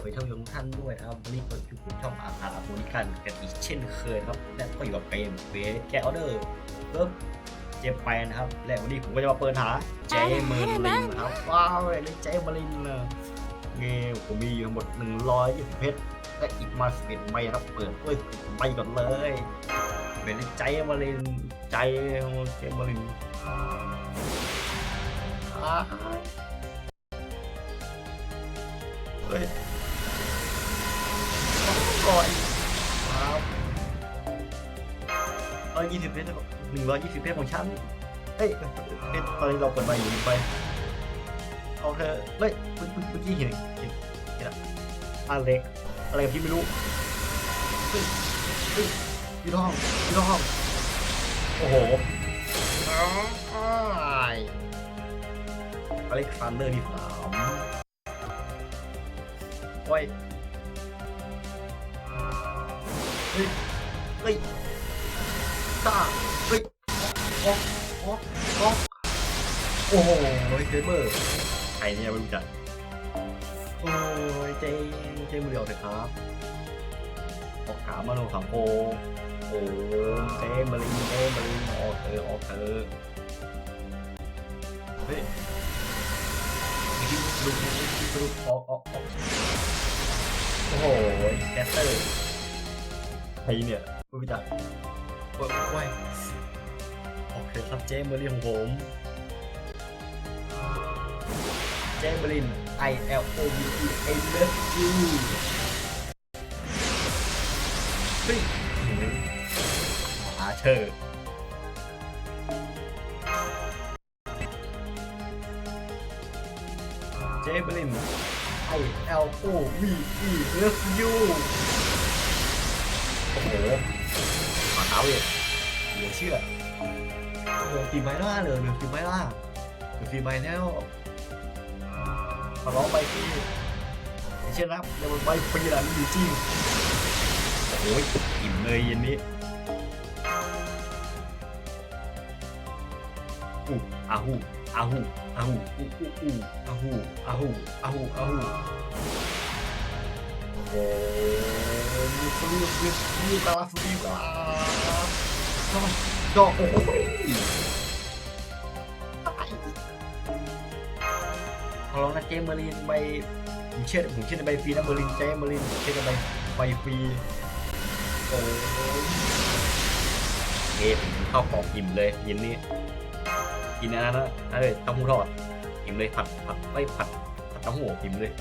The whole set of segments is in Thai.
เคยท่านผู้ชมทุกท่านด้วยนะครับวันนี้ก็อยู่กับช่องอาหารบริการกันอีกเช่นเคยครับและก็อยู่กับเกมเวแกออเดอร์เริ่มเจมไปนะครับและวันนี้ผมก็จะมาเปิดหาเจเมอร์ลินนะครับว้าวเลยเจเมอร์ลินเลยเงี้ยผมมีอยู่ทั้งหมด120เพชรและอีกมา11ใบครับเปิดด้วยใบก่อนเลยเป็นใจเมอร์ลินใจเจเมอร์ลินอ่า รหนึ่งร้อยยี่สิบเพชรของฉันเฮ้ยเพชรตอนนี้เราเปิดมาอยู่ไป เอาเธอะเฮ้ยเมื่อเมื่อเมื่อกี้เห็นเห็นเห็นอะไรเล็กอะไรกับพี่ไม่รู้เฮ้ยเฮ้ยพี่น้องพี่น้องโอ้โหอ้ายอเล็กซานเดอร์ที่สามโอ้ยเฮ้ยเฮ้ยตาเฮ้ย ออกออกออกโอ้โหเจเบอร์ใครเนี่ยไม่รู้จักโอ้ยเจเจมือเดียวเลยครับออกขามาโนสังโคโอ้เจมารินเจมารินออกเธอออกเธอเฮ้ยดูดูดูดูออกออกออกโอ้โหแคสเตอร์ใครเนี่ยไม่รู้จักโอ้ย โอ้ยโอเคครับเจมเบอร์ลินของผม เจมเบอร์ลิน I L O V E I love you เฮ้ยอาเชอร์เจมเบอร์ลิน I L O V E love you โอ้โหมาเท้าเลยเหลือเชื่อ โอ้โหตีไม้ล่าเลยเหลือตีไม้ล่าเหลือตีไม้แล้วขอร้องไปพี่ไม่เชื่อนะเดี๋ยวมันไปฟรีนะนี่อยู่จริงโอ้โหอิ่มเลยเย็นนี้อู้อาหูอาหูอาหูอู้อู้อู้อาหูอาหูอาหูอาหูโอ้มีฟรีฟรีฟรีตาฟรีตา ก็ก็โอ้ยขอร้องนะเจมเมอร์ลินใบผมเชื่อผมเชื่อในใบฟรีนะเมอร์ลินเจมเมอร์ลินเชื่อในใบใบฟรีโอ้ยเฮ้ผมเข้าของอิ่มเลยเย็นนี้กินอันนั้นนะนั่นเลยเต้าหู้ทอดอิ่มเลยผัดผัดไม่ผัดผัดเต้าหู้อิ่มเลย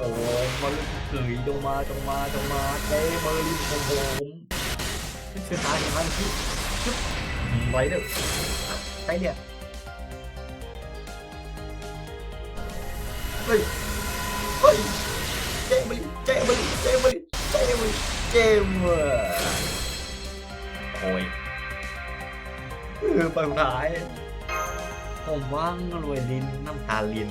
โอ้มาลุกเกยจงมาจงมาจงมาเจ้เบอร์ลินของผมนี่คือหาเห็นมันที่จุ๊บไว้เด้อใช่เนี่ยเฮ้ยเฮ้ยเจ้เบอร์เจ้เบอร์เจ้เบอร์เจ้เบอร์เจ้เบอร์โอ้ยเออไปสุดท้ายผมว่างรวยลิ้นน้ำตาลิ้น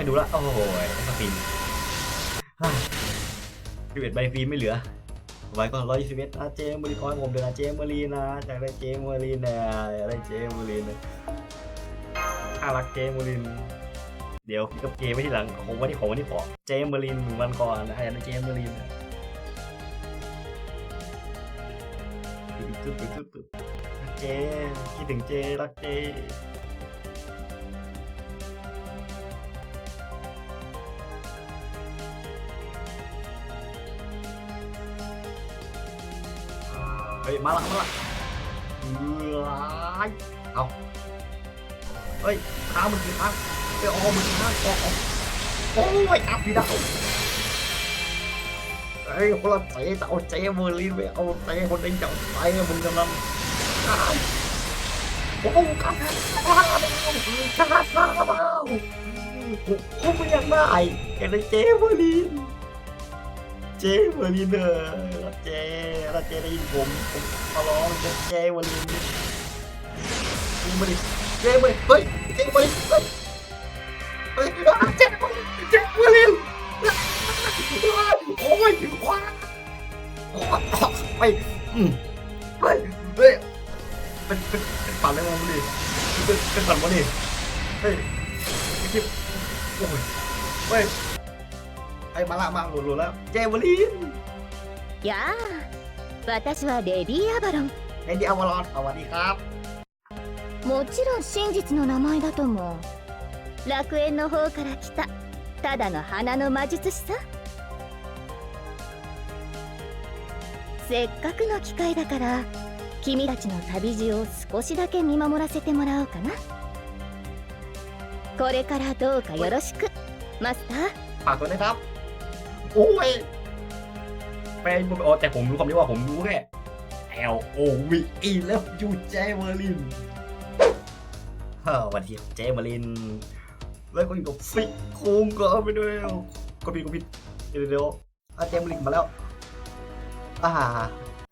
ไม่ดูละ โอ้โหสปินสิบเอ็ดใบฟรีไม่เหลือไว้ก่อนร้อยยี่สิบเอ็ดนะเจมบริคอยผมเดินนะเจมบรีนะจากได้เจมบรีนะอยากได้เจมบรีนะถ้ารักเจมบรีนเดี๋ยวกับเจไม่ทีหลังของวันนี้ของวันนี้พอเจมบรีนหนึ่งวันก่อนนะอยากได้เจมบรีนนะตึ๊บตึ๊บตึ๊บตึ๊บเจคิดถึงเจรักเจ ฮ้ยมาละมาละเอ้ยเอาเฮ้ยข้ามันคือข้างไปออกมันคือข้างออกออกโอ้ยอับพี่ดาวเฮ้ยคนละเจ๊จะเอาเจ๊เมอร์ลินไปเอาเจ๊คนเองจะเอาไปมึงกำลังอ้าวโอ้โหข้าข้าข้าข้าข้าข้าผมไม่อยากได้อยากได้เจ๊เมอร์ลิน เจเวอร์ลินเนอรับเจรับเจได้ยินผมผมขอร้องเจเจเวอร์ลินมึงมาดิเจเวอร์เฮ้ยเจเวอร์ลินเฮ้ยเฮ้ยเจเวอร์ลินเจเวอร์ลินโอ้ยว้าโอ้ยไปเฮ้ยเป็นเป็นเป็นฝันเลยมั้งดิเป็นเป็นฝันมั้งดิเฮ้ยไอ้คลิปโอ้ยเฮ้ย ไอ้มาละมาหลุดๆแล้วเจเวลิน やあ私はレディー・アバロン ไอ้ดิอวารอนสวัสดีครับ もちろん真実の名前だと思う楽園の方から来たただの花の魔術師させっかくの機会だから君たちの旅路を少しだけ見守らせてもらおうかなこれからどうかよろしくマスター ฝากด้วยนะครับ โอ้ยไปโอ้แต่ผมรู้ความที่ว่าผมรู้แค่ L O V E แล้วยูเจเวลินเฮ้อวันที่เจเวลิน แล้วก็อยู่กับฟิกโคงก็ไปด้วยก็ผิดก็ผิดเดี๋ยวเดี๋ยวเจเวลินมาแล้วอ่า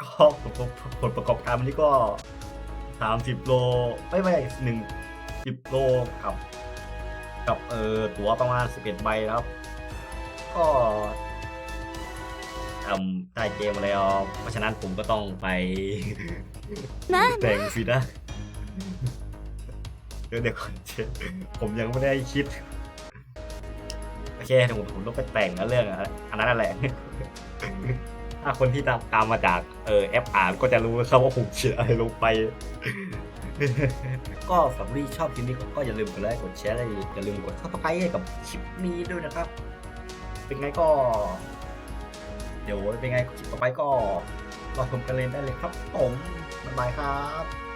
ก็ผลผลประกอบการวันนี้ก็สามสิบโลไม่ไม่หนึ่งสิบโลกับ กับเออตั๋วประมาณสิบเอ็ดใบครับ ก็ ทำได้เกมมาแล้วเพราะฉะนั้นผมก็ต้องไปまあแต่งสินะเดี๋ยวเดี๋ยวก่อนเชฟผมยังไม่ได้คิด โอเคเดี๋ยวผมผมต้องไปแต่งนะเรื่องอะอันนั้นนั่นแหละถ้าคนที่ตามตามมาจากเออแอปอ่านก็จะรู้ครับว่าผมเขียนอะไรลงไป ก็สำหรับที่ชอบคลิปนี้ก็อย่าลืมกดไลค์กดแชร์และอย่าลืมกดซับสไครต์ให้กับคลิปนี้ด้วยนะครับ เป็นไงก็ เดี๋ยวเป็นไงคลิปต่อไปก็รอชมกันเลยได้เลยครับผมบ๊ายบายครับ